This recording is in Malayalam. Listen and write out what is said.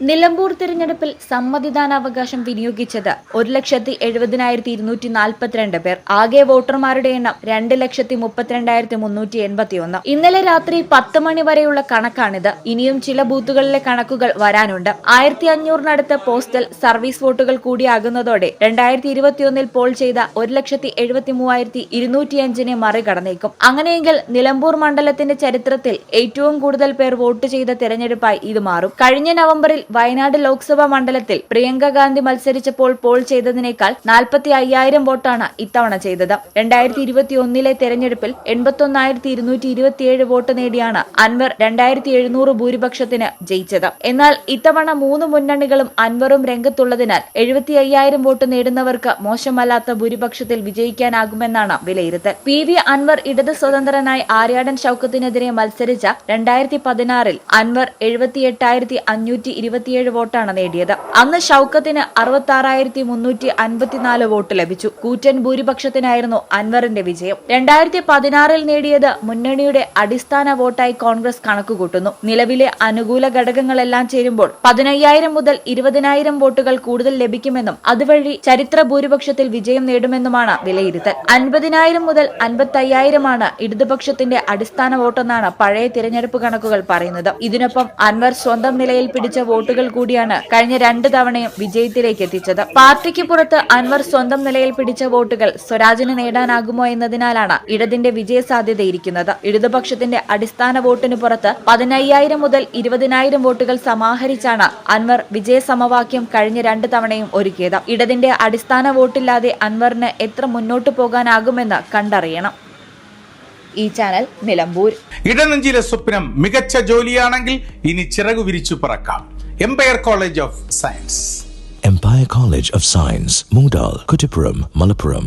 നിലമ്പൂർ തിരഞ്ഞെടുപ്പിൽ സമ്മതിദാനാവകാശം വിനിയോഗിച്ചത് ഒരു ലക്ഷത്തി എഴുപതിനായിരത്തി ഇരുന്നൂറ്റി നാൽപ്പത്തിരണ്ട് പേർ. ആകെ വോട്ടർമാരുടെ എണ്ണം രണ്ട് ലക്ഷത്തി മുപ്പത്തിരണ്ടായിരത്തി മുന്നൂറ്റി എൺപത്തി ഒന്ന് ഇന്നലെ രാത്രി പത്ത് മണി വരെയുള്ള കണക്കാണിത്. ഇനിയും ചില ബൂത്തുകളിലെ കണക്കുകൾ വരാനുണ്ട്. ആയിരത്തി അഞ്ഞൂറിനടുത്ത് പോസ്റ്റൽ സർവീസ് വോട്ടുകൾ കൂടിയാകുന്നതോടെ രണ്ടായിരത്തി ഇരുപത്തിയൊന്നിൽ പോൾ ചെയ്ത ഒരു ലക്ഷത്തി എഴുപത്തി മൂവായിരത്തി ഇരുന്നൂറ്റിയഞ്ചിനെ മറികടന്നേക്കും. അങ്ങനെയെങ്കിൽ നിലമ്പൂർ മണ്ഡലത്തിന്റെ ചരിത്രത്തിൽ ഏറ്റവും കൂടുതൽ പേർ വോട്ട് ചെയ്ത തിരഞ്ഞെടുപ്പായി ഇത് മാറും. കഴിഞ്ഞ നവംബറിൽ വയനാട് ലോക്സഭാ മണ്ഡലത്തിൽ പ്രിയങ്ക ഗാന്ധി മത്സരിച്ചപ്പോൾ പോൾ ചെയ്തതിനേക്കാൾ നാൽപ്പത്തി അയ്യായിരം വോട്ടാണ് ഇത്തവണ ചെയ്തത്. രണ്ടായിരത്തി ഇരുപത്തി ഒന്നിലെ തെരഞ്ഞെടുപ്പിൽ എൺപത്തൊന്നായിരത്തി ഇരുന്നൂറ്റി ഇരുപത്തിയേഴ് വോട്ട് നേടിയാണ് അൻവർ രണ്ടായിരത്തി എഴുന്നൂറ് ഭൂരിപക്ഷത്തിന് ജയിച്ചത്. എന്നാൽ ഇത്തവണ മൂന്ന് മുന്നണികളും അൻവറും രംഗത്തുള്ളതിനാൽ എഴുപത്തി അയ്യായിരം വോട്ട് നേടുന്നവർക്ക് മോശമല്ലാത്ത ഭൂരിപക്ഷത്തിൽ വിജയിക്കാനാകുമെന്നാണ് വിലയിരുത്തൽ. പി വി അൻവർ ഇടത് സ്വതന്ത്രനായി ആര്യാടൻ ഷൌക്കത്തിനെതിരെ മത്സരിച്ച രണ്ടായിരത്തി പതിനാറിൽ അൻവർ എഴുപത്തി എട്ടായിരത്തി അഞ്ഞൂറ്റി ഇരുപത്തിയേഴ് വോട്ടാണ് നേടിയത്. അന്ന് ഷൌക്കത്തിന് അറുപത്തി ആറായിരത്തി മുന്നൂറ്റി അൻപത്തിനാല് വോട്ട് ലഭിച്ചു. കൂറ്റൻ ഭൂരിപക്ഷത്തിനായിരുന്നു അൻവറിന്റെ വിജയം. രണ്ടായിരത്തി പതിനാറിൽ നേടിയത് മുന്നണിയുടെ അടിസ്ഥാന വോട്ടായി കോൺഗ്രസ് കണക്കുകൂട്ടുന്നു. നിലവിലെ അനുകൂല ഘടകങ്ങളെല്ലാം ചേരുമ്പോൾ പതിനയ്യായിരം മുതൽ ഇരുപതിനായിരം വോട്ടുകൾ കൂടുതൽ ലഭിക്കുമെന്നും അതുവഴി ചരിത്ര ഭൂരിപക്ഷത്തിൽ വിജയം നേടുമെന്നുമാണ് വിലയിരുത്തൽ. അൻപതിനായിരം മുതൽ അൻപത്തയ്യായിരമാണ് ഇടതുപക്ഷത്തിന്റെ അടിസ്ഥാന വോട്ടെന്നാണ് പഴയ തിരഞ്ഞെടുപ്പ് കണക്കുകൾ പറയുന്നത്. ഇതിനൊപ്പം അൻവർ സ്വന്തം നിലയിൽ പിടിച്ച വോട്ടുകൾ കൂടിയാണ് കഴിഞ്ഞ രണ്ട് തവണയും വിജയത്തിലേക്ക് എത്തിച്ചത് പാർട്ടിക്ക് പുറത്ത് അൻവർ സ്വന്തം നിലയിൽ പിടിച്ച വോട്ടുകൾ സ്വരാജിന് നേടാനാകുമോ എന്നതിനാലാണ് ഇടതിന്റെ വിജയ സാധ്യതയിരിക്കുന്നത് ഇടതുപക്ഷത്തിന്റെ അടിസ്ഥാന വോട്ടിന് പുറത്ത് പതിനയ്യായിരം മുതൽ ഇരുപതിനായിരം വോട്ടുകൾ സമാഹരിച്ചാണ് അൻവർ വിജയ സമവാക്യം കഴിഞ്ഞ രണ്ട് തവണയും ഒരുക്കിയത്. ഇടതിന്റെ അടിസ്ഥാന വോട്ടില്ലാതെ അൻവറിന് എത്ര മുന്നോട്ടു പോകാനാകുമെന്ന് കണ്ടറിയണം. ഈ ചാനൽ നിലമ്പൂർ. ഇടനെഞ്ചിലെ സ്വപ്നം മികച്ച ജോലിയാണെങ്കിൽ ഇനി ചിറകു വിരിച്ചു പറക്കാം. Empire college of science Empire College of Science, Moondal, Kuttipuram, Malappuram.